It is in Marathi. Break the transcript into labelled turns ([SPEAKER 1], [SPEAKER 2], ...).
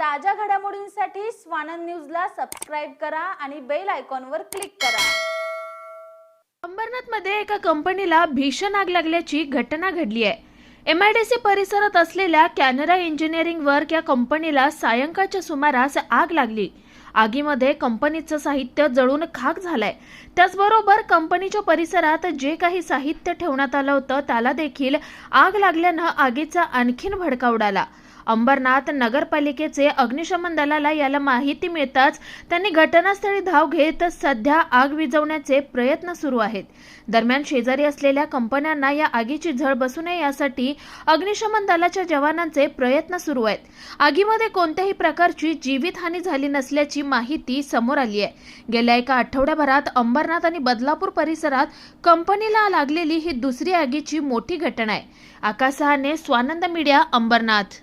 [SPEAKER 1] ताज्या घडामोडींसाठी स्वानंद न्यूजला सबस्क्राईब करा आणि बेल आयकॉनवर क्लिक करा.
[SPEAKER 2] अंबरनाथमध्ये एका कंपनीला भीषण आग लागल्याची घटना घडली आहे. एम आय डी सी परिसरात असलेल्या कॅनरा इंजिनिअरिंग वर्क या कंपनीला सायंकाळच्या सुमारास आग लागली. आगीमध्ये कंपनीचं साहित्य जळून खाक झालंय. त्याचबरोबर कंपनीच्या परिसरात जे काही साहित्य ठेवण्यात आलं होतं त्याला देखील आग लागल्यानं आगीचा आणखीन भडका उडाला. अंबरनाथ नगरपालिकेचे अग्निशमन दलाला याला माहिती मिळताच त्यांनी घटनास्थळी धाव घेत सध्या आग विझवण्याचे प्रयत्न सुरू आहेत. दरम्यान शेजारी असलेल्या कंपन्यांना या आगीची झळ बसू नये यासाठी अग्निशमन दलाच्या जवानांचे प्रयत्न सुरू आहेत. आगीमध्ये कोणत्याही प्रकारची जीवितहानी झाली नसल्याची माहिती समोर आली आहे. गेल्या एका आठवड्याभरात अंबरनाथ आणि बदलापूर परिसरात कंपनीला लागलेली ही दुसरी आगीची मोठी घटना आहे. आकाशहाने स्वानंद मीडिया अंबरनाथ.